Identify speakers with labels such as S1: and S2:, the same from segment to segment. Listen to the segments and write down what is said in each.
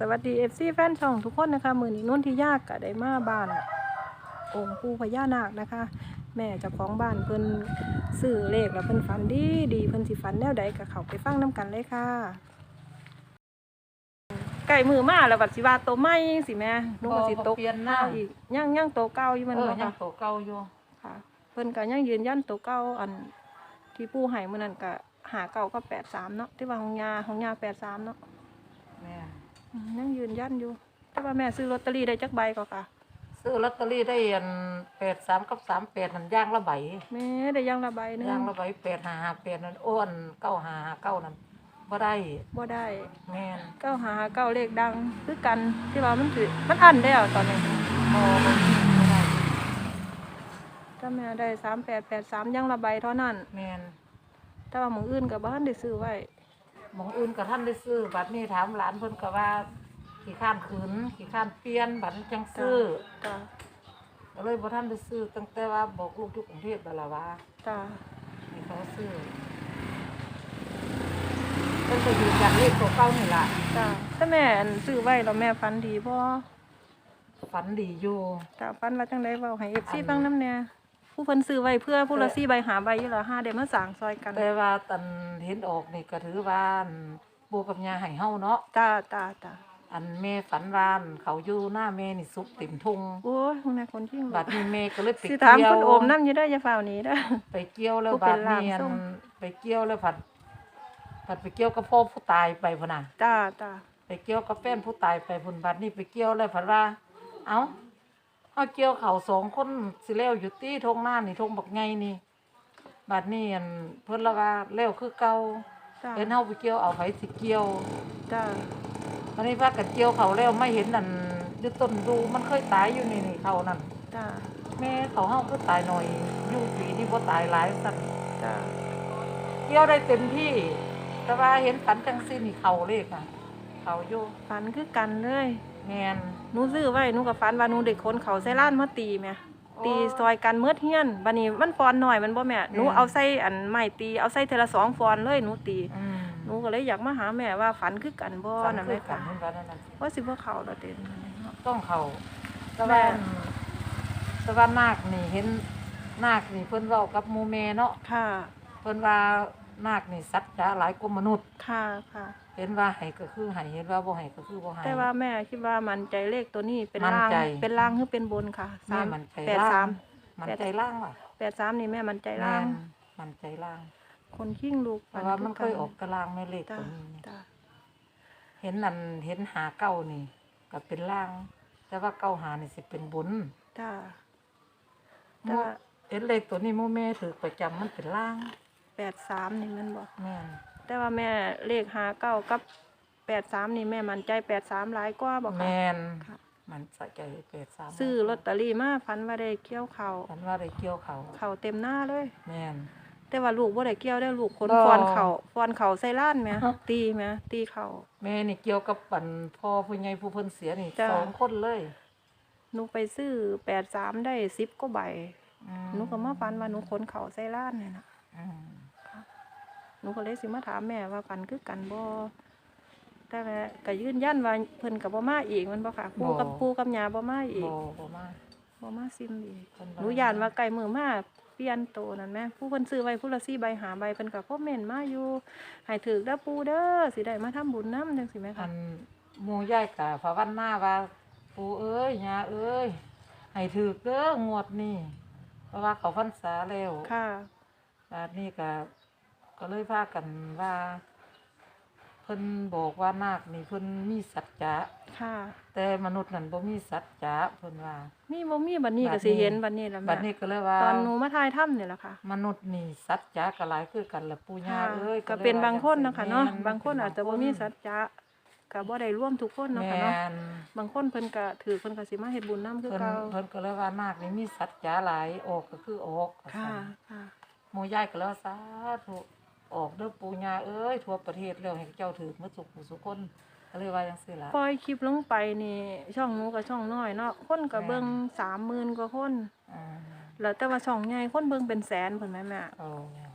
S1: สวัสดีเอฟซีแฟนช่องทุกคนนะคะ มือนี้นุ่นที่ยากกะได้มาบ้านองค์ปู่พญานาคนะคะ แม่เจ้าของบ้านเพิ่นซื้อเลขแล้วเพิ่นฝันดีดีเพิ่นสิฝันแนวใดก็เข้าไปฟังน้กันเลยค่ะ ไก่มือมาแล้วบัดสิว่าโตใหม่สิแม่หนูก็สิโต
S2: บ่เปลี่ยนหน้า
S1: อีกย่างย่างโตเก่าอยู่แมัน
S2: เออ
S1: บ่
S2: ยั
S1: ค่ะ
S2: งโตเก่าอยู่
S1: ค่ะ เพิ่นก็ยังยืนยันโตเก่าอันที่ปู่ให้มื้อนั้นก็หาเก่าก็83เนาะที่ว่าของยาของยา83เนาะ
S2: แม่
S1: อืม ยังยืนยันอยู่ แต่ว่าแม่ซื้อลอตเตอรี่ได้จักใบก็ค่ะ
S2: ซื้อลอตเตอรี่ได้อันแปดสามกับสามแปดนั่นย่างละใบ
S1: แม่ได้อยังละใบหนึง
S2: ย่างละใบแปดหาหาแปดนั่นอ้วนเก้าหาหาเก้านั่นบ่ได้
S1: บ่ได้
S2: แม่น
S1: เก้าหาเก้าเลขดังคือกันที่ว่ามันสิมันอันได้วตอนนี้
S2: พอบ่บ่ได้
S1: ถ้าแม่ได้สามแปดแปดสามยังละใบเท่านั้น
S2: แม่น
S1: แต่ว่าหมองอื่นกับบ้านได้ซื้อไว้
S2: หมองอื่นก็ท่านได้ซื้อ บัดนี้ถามหลานเพิ่นก็ว่าขี้ข้านขืนขี้ข้านเปลี่ยนบัดนี้จังซื้อ
S1: จ้า
S2: ก็เลยบ่ท่านได้ซื้อตั้งแต่ว่าบอกลูกอยู่กรุงเทพแล้วล่ะว่า
S1: จ้า
S2: ให้เขาซื้อเพิ่นก็ยืนยันเลขตัวเก่านี่ล่ะ
S1: จ้าถ้าแม่อันซื้อไว้แล้วแม่ฟันดีบ่
S2: ฝันดีอยู่
S1: จ้าฟันว่าจังไดเว้าให้เอฟซีฟังน้ำแน่ ผู้เพิ่นซื้อไว้เพื่อผู้ละสี่ใบหาใบอยู่ละห้าได้มาสร้างซอยกัน
S2: แต่ว่าตันเห็นออกนี่ก็ถือว่าอั่นปู่กับย่าให้เฮาเนาะ
S1: จ้าจ้าจ้า
S2: อันแม่ฝันว่าอั่นเขาอยู่หน้าแม่นี่สุกเต็มทุ่ง
S1: โอ้ยมึงน่ะคนที่
S2: บัดนี้แม่ก็เลยไป
S1: สิ
S2: เกี่
S1: ถาม
S2: ยว
S1: คนโอมน้ำอยู่ได้ออย่าฝ่าวหนี้เด้อ
S2: ไปเกี่ยวแล้ว
S1: ผู้เป็
S2: บั
S1: น
S2: ดนี้
S1: ร่าง
S2: อั่น
S1: ทรง
S2: ไปเกี่ยวแล้วผัดผัดไปเกี่ยวกับพ่อผู้ตายไปพุ่นน่ะ
S1: จ้าจ้า
S2: ไปเกี่ยวกับแฟนผู้ตายไปพุ่นบัดนี้ไปเกี่ยวแล้วผัดว่า เอ้า เฮาเกี่ยวเขาสองคนสิแล้วอยู่ตี้ทงหน้านี่ทงบักไงนี่บัดนี้อั่นเพิ่นละว่าแล้วคือเก่า
S1: จ้า
S2: เห็นเฮาไปเกี่ยวเอาไผสิเกี่ยว
S1: จ้า
S2: วันนี้พากันเกี่ยวเขาแล้วไม่เห็นนั่นอยู่ต้นดูมันเคยตายอยู่นี่นี่เขานั่น
S1: จ้า
S2: แม่เขาเฮาก็ตายหน่อยอยู่ปีนี้บ่ตายหลายสั่น
S1: จ้า
S2: เกี่ยวได้เต็มที่ แต่ว่าเห็นฝันจังซี่นี่เขาเลขอะเขาอยู่
S1: ฝันคือกันเลย
S2: แม่น
S1: ห นูซื้อไว้หนูกับฝันว่าหนูเด็กคนเขาใส่ล้านมาตีแม่
S2: โอ้
S1: ตีซอยกันเมื่อเฮียนบัดนี้มันฟอนหน่อยมันบ่แม่หนู
S2: อืม
S1: เอาใส่อันไม้ตีเอาใส่เทอละสองฟอนเลยหนูตี
S2: อืม
S1: หนูก็เลยอยากมาหาแม่ว่าฝันคือกันบ่
S2: ฝัน
S1: นั่น
S2: คื
S1: เล
S2: อยกั
S1: ค่ะ
S2: นเห็นว่านั่นน่ะ
S1: ว่าสิบ่เข้าดอกเต็ม
S2: ต้องเขาแต่
S1: แม่
S2: ว่าแต่ว่านาคนี่เห็นนาคนี่เพิ่นเว้ากับหมู่แม่เนาะ
S1: ค่ะ
S2: เพิ่นว่านาคนี่สัจจะหลายกว่ามนุษย์
S1: ค่ะค่ะ
S2: เห็นว่าให้ก็คือให้เห็นว่าบ่ให้ก็คือบ่ให้
S1: แต่ว่าแม่คิดว่ามันใจเลขตัวนี้เป็น
S2: มั่น
S1: ล่าง
S2: ใจ
S1: เป็นล่างหรือเป็นบนค่ะ
S2: แม่มันใจ
S1: แปด
S2: ล่า
S1: สางม
S2: มันใจล่างว่ะ
S1: แปดสามนี่แม่มันใจล่าง
S2: แม่นมันใจล่าง
S1: คนขิ้งลูก
S2: เพราะว่ามันเคยออกตารางแม่เลข
S1: จ้า
S2: ตัวนี้นี่
S1: จ้า
S2: เห็นนั่นเห็นหาเก้านี่ก็เป็นล่าง แต่ว่าเก้าหานี่สิเป็นบุญ
S1: จ้า
S2: ห
S1: แต่
S2: มู่
S1: ว่า
S2: เห็นเลขตัวนี้หมู่แม่ถือประจำมันเป็นล่าง
S1: แปดสามนี่มันบอก
S2: แม่น
S1: แต่ว่าแม่เลขหาเก้ากับแปดสามนี่แม่มันใจแปดสามหลายกว่าบอกค่ะ
S2: แม่น
S1: ค่ะ
S2: มันใส่ใจแปดสาม
S1: ซื้อลอตเตอรี่มาฟันว่าได้เกี่ยวเขา
S2: ฉันว่าได้เกี่ยวเขา
S1: เขาเต็มหน้าเลย
S2: แม่น
S1: แต่ว่าลูกบ่ได้เกี่ยวได้ลูกคน
S2: บ่
S1: ฟอนเขาฟอนเขาใส่ล้านไหม
S2: ฮะ
S1: ตีไหมตีเขา
S2: แม่นี่เกี่ยวกับปันพ่อผู้ใหญ่ผู้เพิ่นเสียนี่
S1: จ้า
S2: สองคนเลย
S1: หนูไปซื้อแปดสามได้สิบก็ใบ
S2: อื
S1: หนูก็มาฟันว่าหนูขนเขาใส่ล้านเนี่ยนะ
S2: อืม
S1: หนูก็เลยสิมาถามแม่ว่าฟันคือกันบ่แต่แม่ก็ยืนยันว่าเพิ่นกับบ่มาอีกแมันบ่ค่ะปู่กับปู่กับย่าบ่มาอีก
S2: บ่บ่มา
S1: บ่มาซิมอีก
S2: เพิ่น
S1: หนูย่านว่าไก่มือมาเปลี่ยนโตนั่นแหมผู้เพิ่นซื้อไว้ผู้ละ4ใบหาใบเพิ่นก็คอมเมนต์มาอยู่ให้ถือเด้อปู่เด้อสิได้มาทำบุญนำจังซี่แหม
S2: อั
S1: ค่ะ
S2: นหมู่ยายกะภาวันหน้าว่าปู่เอ้ยย่าเอ้ยให้ถูกเด้องวดนี้เพราะว่าเขาพรรษาแล้ว
S1: ค่ะ
S2: บาดนี้ก็ ก็เลยพากันว่า เพิ่นบอกว่านาคนี่เพิ่นมีสัจจะ
S1: ค่ะ
S2: แต่มนุษย์นั่นบ่มีสัจจะเพิ่นว่า
S1: มีบ่มีบัดนี้
S2: บั
S1: ก็
S2: ดนี้
S1: สิเห็นบัดนี้ล่ะ
S2: บั
S1: แม่
S2: ดนี้ก็เลยว่า
S1: ตอนหนูมาถ่ายถ้ำนี่แหละค่ะ
S2: มนุษย์นี่สัจจะก็หลายคือกันล่ะปู่ย่า
S1: ค่ะ
S2: เอ้ย
S1: ก็
S2: ลย
S1: เป็น
S2: ว่
S1: บางคน
S2: จั
S1: นะคะ
S2: ซี่
S1: เนาะ
S2: แม่
S1: บางคนอาจจะบ่มีสัจจะก็บ่ได้ร่วมทุกคนเนาะค่ะ
S2: แม่
S1: เนาะ
S2: น
S1: บางคนเพิ่นก็ถือเพิ่นก็สิมาเฮ็ดบุญนํคือ
S2: เพิ่น
S1: เก่า
S2: เพิ่นก็เลยว่านาคนี่มีสัจจะหลายออกก็คือออก
S1: ค่ะค่ะ
S2: หมู่ยายก็เลยว่าสาธุ ออกเด้อปู่ย่าเอ้ยทั่วประเทศแล้วให้เจ้าถือหมาสุขสุขคนก็เลยว่าจังซี่ล่ะ
S1: ปล่อยคลิปลงไปนี่ช่องหนูกับช่องน้อยเนาะคนก็
S2: แม่น
S1: เบิ่ง30,000กว่าคน
S2: อืม
S1: แล้วแต่ว่าช่องใหญ่คนเบิ่งเป็นแสนเพิ่นแม่แม่
S2: โอ้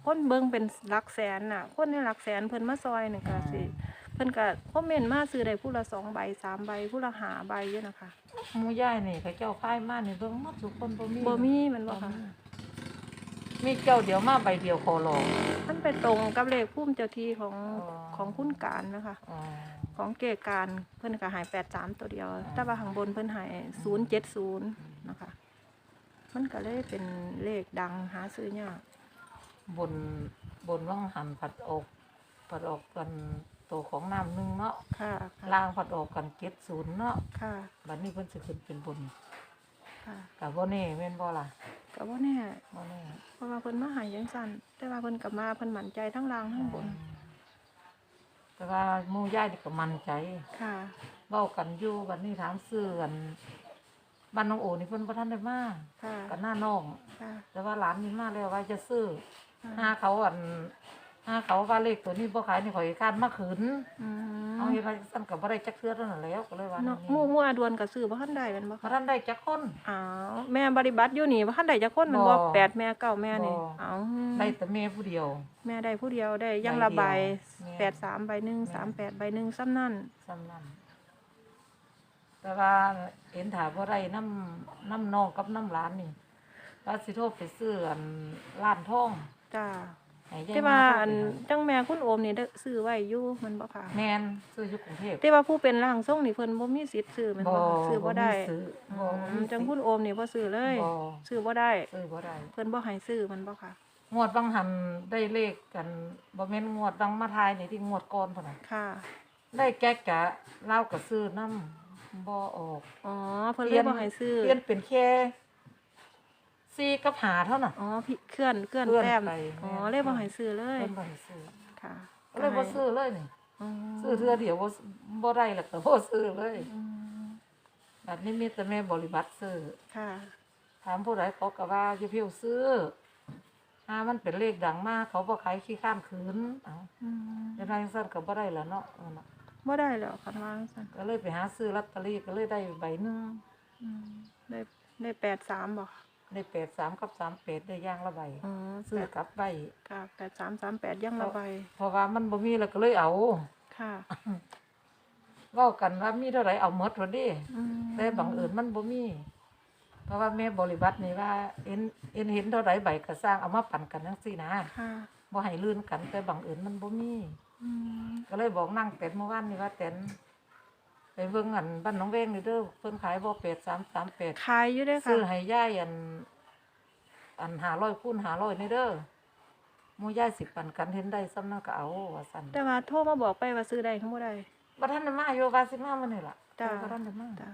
S1: คนเบิ่งเป็นหลักแสนน่ะ คนในหลักแสนเพิ่นมาซอยนี่ก็สิเพิ่นก็คอมเมนต์มาซื้อได้ผู้ละสองใบสามใบผู้ละห้าใบอยู่นะคะ
S2: หมูย่ายนี่เขาเจ้าค่ายมานี่เบิ่งหมดทุกคนบ่มี
S1: บ่มีแมันบ่
S2: บ่
S1: ค่ะ
S2: มีมีเจ้าเดียวมาใบเดียวโคโล
S1: มันไปตรงกับเลขพุ่มเจ้าที่ของ
S2: อ๋อ
S1: ของคุณการนะคะ
S2: อ๋อ
S1: ของเกการเพิ่นก็ใหายแปดสามตัวเดียว แต่ว่าข้างบนเพิ่นใหายศูนย์เจ็ดศูนย์นะคะ มันก็เลยเป็นเลขดังหาซื้อยาก
S2: บนบนว่างหันผัดออกผัดออกกันตัวของน้ำหนึงเนาะ
S1: ค่ะค่ะ
S2: ล่างผัดออกกัน70เนาะ
S1: ค่ะ
S2: บัดนี้เพิ่นสิขึ้นเป็นบน
S1: ค่ะ
S2: ก็บ่แน่แม่นบ่ล่ะ
S1: ก็บ่แน่
S2: บ่แน่
S1: เพราะว่าเพิ่นมาใหายยังสั่นแต่ว่าเพิ่นกลับมาเพิ่นมั่นใจทั้งล่างทั้งบน
S2: แต่ว่าหมู่ย่ายนี่ก็มั่นใจ
S1: ค่ะ
S2: เว้ากันอยู่บัดนี้ถามซื้อกันบ้านน้องโอนี่เพิ่นบ่ทันได้มา
S1: ค่ะ
S2: กันหน้าน้อง
S1: ค่ะ
S2: แต่ว่าหลานนี่มาแล้วว่าจะซื้อ
S1: ค่ะ
S2: ห้าเขาอันห้าเขาว่าเลขตัวนี้บ่ขายนี่ข่อยคาดมาขืน
S1: อืม
S2: เอาเฮ็ดว่าซั่นก็บ่ได้จักเทื่อเท่านั้นแหล้วก็เลยว่า
S1: เนาะ
S2: นี่
S1: หมู่หมู่อาดวนก็ซื้อบ่ทันได้แม่นบ่
S2: บ่
S1: คะ
S2: ทันได้จักคน
S1: อ้าวแม่บริบัติอยู่นี่บ่ทันได้จักคนแม่นบ่
S2: บ่
S1: แปดแม่เก้าแม่นี่
S2: บ่
S1: อ้าว
S2: ได้แต่แม่ผู้เดียว
S1: แม่ได้ผู้เดียวได้ยังละ
S2: เดียว
S1: ใบ
S2: แม่
S1: แปดสามใบหนึ่งสามแปดใบหนึ่งซ้ำนั่น
S2: ซ้ำนั้นแต่ว่าเห็นถ้าบ่ได้น้ำน้ำนองกับน้ำหลานนี่ว่าสิโทรไปซื้ออันร้านทอง
S1: จ้า
S2: ให้ยาย
S1: แต่ว่า
S2: โทร
S1: อัน
S2: ไปหา
S1: จังแม่คุณโอมนี่ได้ซื้อไว้อยู่แมันบ่ค่ะ
S2: แม่นซื้ออยู่กรุงเทพ
S1: แต่ว่าผู้เป็นร่างทรงนี่เพิ่นบ่มีสิทธิ์ซื้อแมันบ่ค่ะซื้อบ่ได้
S2: มีซื้อบ่
S1: อื
S2: บ่
S1: ม
S2: มี
S1: จังคุณโอมนี่บ่ซื้อเลย
S2: บ่
S1: ซื้อบ่ได้
S2: ซื้อบ่ได้
S1: เพิ่นบ่ให้ซื้อแมันบ่ค่ะ
S2: งวดบางหันได้เลขกันบ่แม่นงวดบางมาทายนี่ที่งวดก่อนพุ่นน่ะ
S1: ค่ะ
S2: ได้แก๊กกะเล่าก็ซื้อนํบ่ออก
S1: อ๋อ เพิ่นเลยบ่ให้ซื้อ
S2: เปลี่ยนเป็นแค่ สี่กับหาเท่านั้น
S1: อ๋อพี่เคลื่อนเคลื่อน
S2: เคลื่อน
S1: แต้ม
S2: ไป
S1: อ๋อ
S2: แม่น
S1: เลยบ่ให้ซื้อเลย
S2: เพิ่นบ่ให้ซื้อ
S1: ค่ะ
S2: ก็เลยบ่ซื้อเลยนี่
S1: อ๋อ
S2: ซื้อเทื่อเดียวบ่บ่ได้แล้วก็บ่ซื้อเลย
S1: อืม
S2: บัดนี้มีแต่แม่บริบัติซื้อ
S1: ค่ะ
S2: ถามผู้ใดเขาก็ว่าอย่าเพียวซื้อถ้ามันเป็นเลขดังมากเขาบ่ขายขี้ข้านคืนเอ้า
S1: อืม
S2: จังไดจังซั่นก็บ่ได้แล้วเนาะเออเนาะ
S1: บ่ได้แล้วคันว่าจังซั่น
S2: ก็เลยไปหาซื้อลอตเตอรี่ก็เลยได้ใบหนึง
S1: อืมได้ได้แปดสามบ่
S2: ได้แปดสามกับสามเป็ดได้อย่างละใบ
S1: อ๋อ
S2: ซื้อกลับใบ
S1: ค่ะแปดสามสามแปดยังละใบ
S2: เพราะว่ามันบ่มีแล้วก็เลยเอา
S1: ค่ะ
S2: เว้ากันว่ามีเท่าไหร่เอาหมดว่าดิ
S1: อืม
S2: แต่บังเอิญมันบ่มี เพราะว่าแม่บริบัตินี่ว่าเอ็นเอ็นเห็นเท่าไหร่ใบก็สร้างเอามาปั่นกันจังซี่นะ
S1: ค่ะ
S2: บ่ให้ลื่นกันแต่บังเอิญมันบ่มี
S1: อืม
S2: ก็เลยบอกนั่งเป็ดเมื่อวานนี่ว่าแตนไป เบิ่งอันบ้านน้องเวงนี่เด้อเพิ่นขายบ่เป็ด338
S1: ขายอยู่เด้อ
S2: ซื้อ
S1: ค่ะ
S2: ให้ยายอัน อัน500คูณ500นี่เด้อหมู่ยายสิปันกันเห็นได้ซ้ำนั้นก็เอาว่าซั่น
S1: แต่ว่าโทรมาบอกไปว่าซื้อได้ทั้งบ่ได้
S2: บ่ทันได้มาอยู่ว่าสิมามื้อนี้ล่ะ
S1: จ้า
S2: บ่ทันได้มา
S1: จ้ะ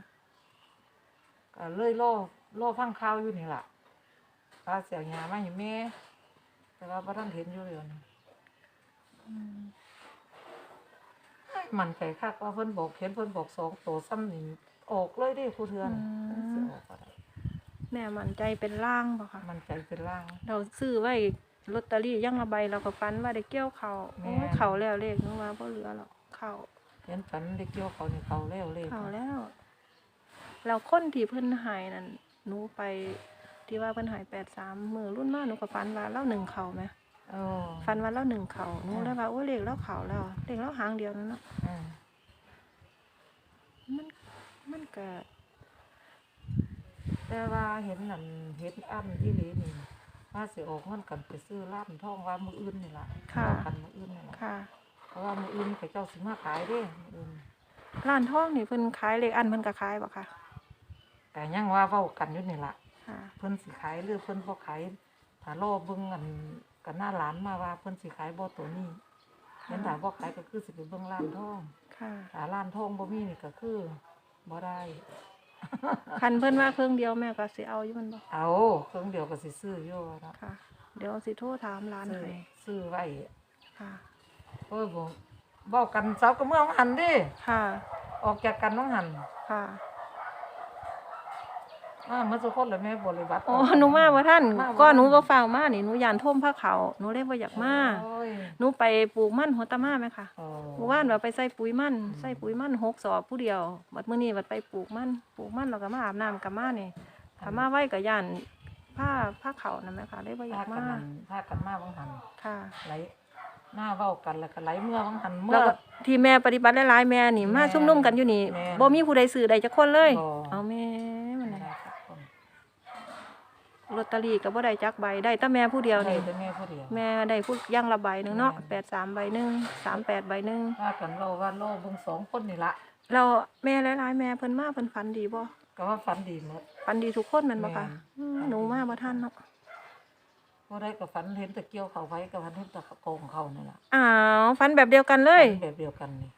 S2: ก็เลยรอรอฟังข่าวอยู่นี่ล่ะว่าเสียงยามาให้แม่แต่ว่าบ่ทันเห็นอยู่เดี๋ยวนี้
S1: อืม
S2: มันใจคักว่าเพิ่นบอกเห็นเพิ่นบอกสองโตซ้ำนี่ออกเลยเด้ผู้เทือนสิออกก็ได้
S1: แม่มั่นใจเป็นล่างบ่ค่ะ
S2: มันใจเป็นล่าง
S1: เราซื้อไว้ลอตเตอรี่ยังละใบเราก็ฝันว่าได้เกี่ยวเขาว
S2: แม่
S1: โอ้ยเขาแล้วเลขนึกว่าบ่เหลือหรอกเขา
S2: เห็นฝันได้เกี่ยวเขานี่เขาแล้วเลย
S1: เขาแล้วแล้วคนที่เพิ่นใหายนั่นหนูไปที่ว่าเพิ่นใหายแปดสามมือรุ่นมาหนูก็ฝันว่าเล่าหนึ่งเขาไหม
S2: เออ
S1: ฟันวันละหนึ่งเขาหนู
S2: อ่า
S1: เลยว่าโอ้ยเลขแล้วเขาแล้วเลขแล้วหางเดียวนั่นเนาะ
S2: อืม
S1: มันมันก็
S2: แต่ว่าเห็นนั่นเห็นอันอีหลีนี่ว่าสิออกเงินกันไปซื้อร้านทองว่ามื้ออื่นนี่ล่ะ
S1: ค่ะ
S2: เอากันมื้ออื่นนี่ล่ะ
S1: ค่ะ
S2: เพราะว่ามื้ออื่นเขาเจ้าสิมาขายเด้มื้ออื่น
S1: ร้านทองนี่เพิ่นขายเลขอันเพิ่นก็ขายบ่ค่ะ
S2: แต่ยังว่าเว้ากันอยู่นี่ล่ะ
S1: ค่ะ
S2: เพิ่นสิขายหรือเพิ่นบ่ขายถ้ารอเบิ่งอัน กันหน้าร้านมาว่าเพิ่นสิขายบ่ตัวนี้เห็นถ้าบ่ขายก็คือสิไปเบิ่งร้านทอง
S1: ค่ะ
S2: ถ้าร้านทองบ่มีนี่ก็คือบ่ได้
S1: คันเพิ่นว่าเครื่องเดียวแม่ก็สิเอาอยู่มันบ่
S2: เอาเครื่องเดียวก็สิซื้ออยู่เนาะ
S1: ค่ะ เดี๋ยวสิโทรถามร้าน
S2: ซื้อ
S1: ให้
S2: ซื้อไว้
S1: ค่ะ
S2: โอ้ยบ่บอกกันเสากับเมืองหันเดิ
S1: ค่ะ
S2: ออกจากกันน้องหัน
S1: ค่ะ
S2: อ่ามาสุคนเลยแม่บริบัติ
S1: อ๋อหนูมาบ่ทัน
S2: มาบ่
S1: ก็
S2: ทัน
S1: หนูบ่ฟ้าวมานี่หนูย่านท่มผ้าเขาวหนูเลยบ่อยากมา
S2: โอ้ย
S1: หนูไปปลูกมันหัวตะมาไหมค่ะ
S2: โอ้
S1: เมื่อวานว่าไปใส่ปุ๋ยมันใส่ปุ๋ยมันหกสอบผู้เดียวบัดมื้อนี้บัดไปปลูกมันปลูกมันแล้วก็มาอาบน้ำกับมานี่ถ้ามาไว้ก็ย่านผ้าผ้าเขาวนั่นแหมค่ะเลยบ่อยา
S2: พากกัน
S1: มา
S2: นั่นพากันมาบางหัน
S1: ค่ะ
S2: ไหลหน้าเว้ากันแล้วก็ไหลเมื่อวังหันเมื่
S1: แล้ว
S2: อ
S1: ก็ที่แม่ปฏิบัติหลายๆแม่นี่มา
S2: แม่
S1: ชุมนุมกันอยู่นี่
S2: แม่
S1: บ่มีผู้ใดซื้อใดจักคนเลย
S2: บ่
S1: เอาแม่มัน
S2: ไม่
S1: น่ะ
S2: ได้สักคน
S1: ลอตเตอรี่ก็บ่ได้จักใบได้แต่แม่ผู้เดียว
S2: ได้
S1: นี่
S2: แต่แม่ผู้เดียว
S1: แม่ได้ผู้อย่างละใบหนึงเนาะ
S2: แม่
S1: 83ใบหนึง38ใบหนึง
S2: ว่ากันเราว่าโลเบิ่งสองคนนี่ละ
S1: เราแม่หลายๆแม่เพิ่นมาเพิ่นฝันดีบ่
S2: ก็ว่าฝันดีหมด
S1: ฝันดีทุกคนแม่นบ่คะ
S2: แม่น
S1: อืมหนูมาบ่ทันเนาะ
S2: ผู้ใดก็ฝันเห็นแตะเกี่ยวเขาไว้ก็ฝันเห็นแตะโกงเขานี่ล่ะ
S1: อ้าวฝันแบบเดียวกันเลย
S2: ฝันแบบเดียวกันนี่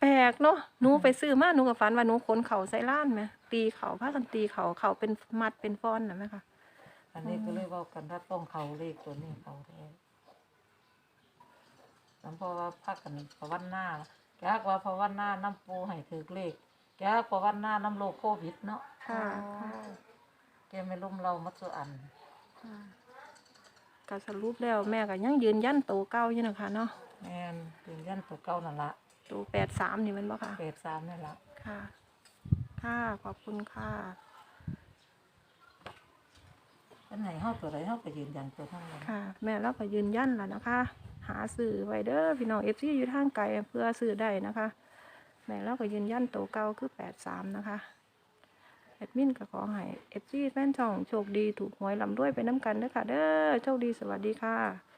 S1: แปลกเนาะหนูไปซื้อมาหนูก็ฝันว่าหนูขนเขาใส่ล้านแหมตีเขาพากันตีเขาเขาเป็นมัดเป็นฟ้อนน่ะแม่ค่ะ
S2: อันนี้ก็เลยเว้ากันว่าต้องเขาเลขตัวนี้เขาแท้แล้วเพราะว่าพักกันภาวันหน้าแกกว่าภาวันหน้าน้ำปูให้ถือเลขแกกภาวันหน้าน้ำโลกโควิดเนาะ
S1: ค่ะ
S2: แกไม่ลุ่มเรามัดสุอัน
S1: ค่ะก็สรุปแล้วแม่ก็ยังยืนยันโตวเก่าอยู่นะคะเนาะ
S2: แม่นยืนยันตัวเก่านั่นละ
S1: ตัวแปดสามนี่แมันบ่ค่ะ
S2: เปดสามนี่ละ
S1: ค่ะ ค่ะ ขอบคุณค่ะั
S2: นไหนห้าตัวใดเฮาก็ยืนยันตัวทั้งนั้น
S1: ค่ะ แม่เราก็ยืนยันแล้วนะคะ หาสื่อไว้เด้อพี่น้องเอฟซีอยู่ทางไกลเพื่อสื่อได้นะคะ แม่เราก็ยืนยันตัวเก่าคือแปดสามนะคะแอดมินก็ขอให้เอฟซีแฟนช่องโชคดีถูกหวยลำด้วยไปน้ำกันเด้อค่ะเด้อโชคดีสวัสดีค่ะ